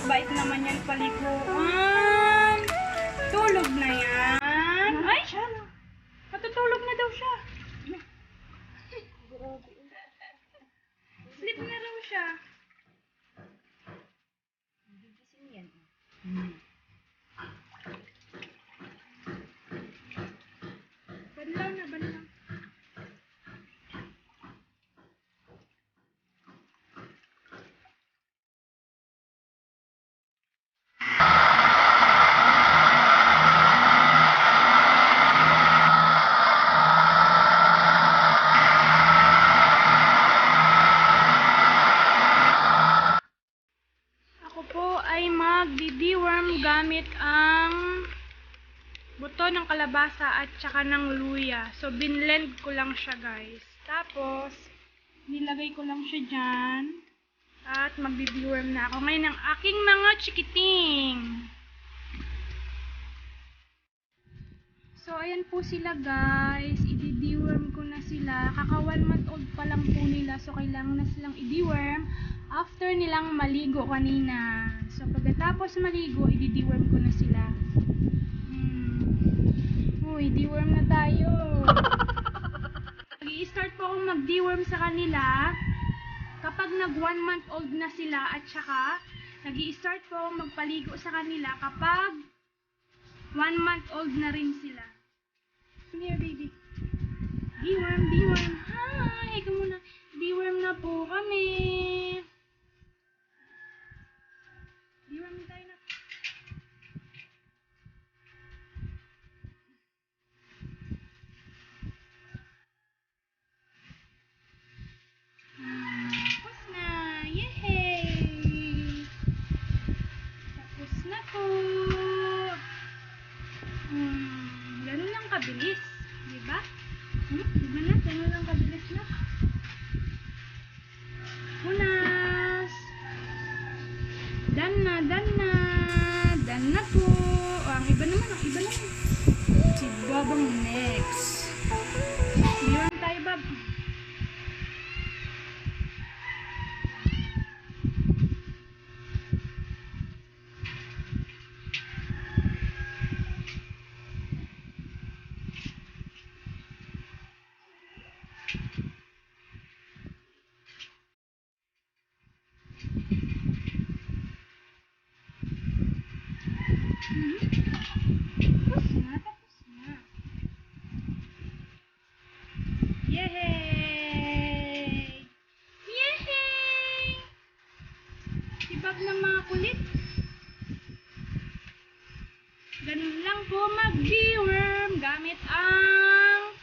Bite-bite naman yan paliguan. Tulog na yan. Ay! Matutulog na daw siya. Sleep na raw siya. Banlaw na, banlaw. Ako po ay magdi-deworm gamit ang buto ng kalabasa at saka ng luya. So, binlend ko lang siya, guys. Tapos, nilagay ko lang siya dyan. At magdi-deworm na ako ngayon ng aking mga chikiting. So, ayan po sila, guys. I-deworm ko na sila. Kaka one month old pa lang po nila. So, kailangan na silang i-deworm after nilang maligo kanina. So, pagkatapos maligo, i-deworm ko na sila. Hmm. Uy, deworm na tayo. Mag-i-start po akong mag-deworm sa kanila kapag nag one month old na sila at saka nag start po akong magpaligo sa kanila kapag one month old na rin sila. Come here, baby. Deworm, deworm. Hi! Ikaw muna. Deworm na po kami. Deworm na tayo na. Tapos na. Yehey! Tapos na po. Hmm, ganun lang kabilis. Di ba? Hmm, na? Ganun lang kabilis na. Punas! Dan na, dan na. Dan na po. Ang iba naman, ang iba naman. Si Bobong next. Diwan tayo, Bob. Tapos na, tapos na. Yehey! Yehey! Si Bob na mga kulit. Ganun lang po mag-deworm gamit ang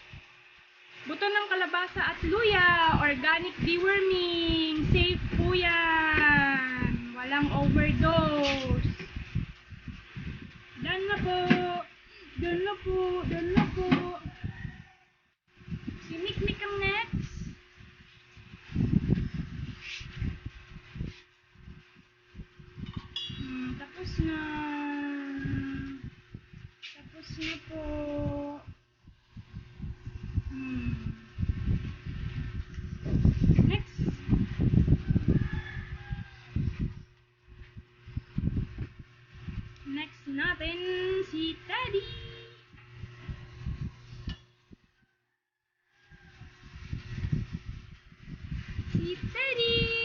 buto ng kalabasa at luya. Organic deworming. Safe po yan. Walang overdose. Dan na po. Dan na po. Dan na po. Si Mikmik ang next. Hmm, tapos na. Tapos na po. Hmm. Next. Next natin si Teddy. Si Teddy.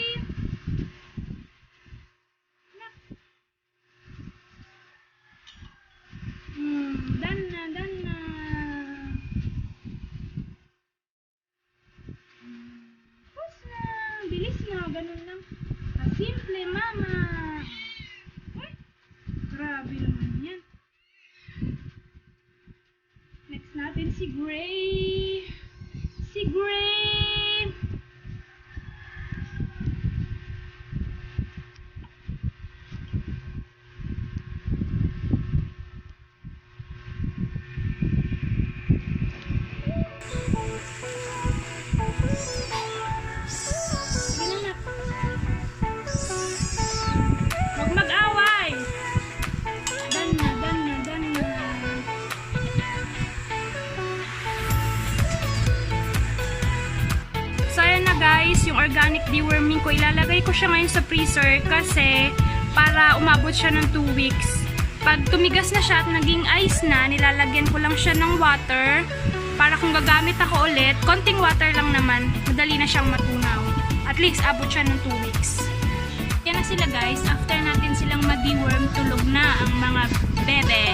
guys, yung organic deworming ko, ilalagay ko siya ngayon sa freezer kasi para umabot siya ng 2 weeks. Pag tumigas na siya at naging ice na, nilalagyan ko lang siya ng water para kung gagamit ako ulit, konting water lang naman, madali na siyang matunaw. At least abot siya ng 2 weeks. Yan na sila guys, after natin silang ma-deworm, tulog na ang mga bebe.